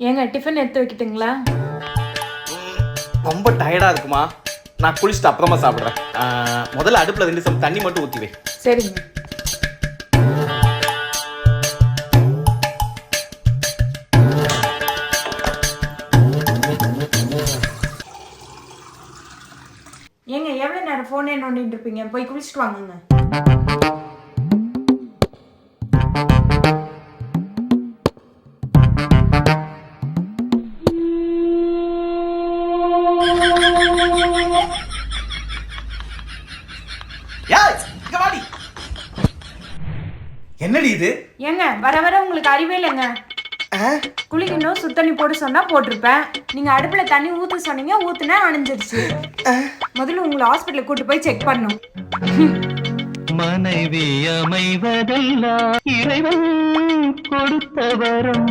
ஏங்க டிஃபன் எடுத்து வைக்கட்டுங்களா? ரொம்ப டயர்டா இருக்குமா? நான் குளிச்சுட்டு அப்புறமா சாப்பிட்றேன். ஆஹ், முதல்ல அடுப்புல ரெண்டு சம் தண்ணி மட்டும் ஊற்றி வை. சரிங்க. ஏங்க எவ்வளோ நேரம் ஃபோனே நோண்டிட்டு இருப்பீங்க? போய் குளிச்சுட்டு வாங்குங்க. என்னடி இது? ஏங்க வர வர உங்களுக்கு அறிவே இல்லைங்க. குளிக்கணும் சுத்தண்ணி போட சொன்னா போட்டிருப்பேன். நீங்க அடுப்புல தண்ணி ஊத்த சொன்னீங்க ஊத்துனா அணைஞ்சிருச்சு. முதல்ல உங்களை ஹாஸ்பிட்டலுக்கு கூட்டு போய் செக் பண்ணும். மனைவி அமைவதெல்லாம் இறைவன் கொடுத்த வரம்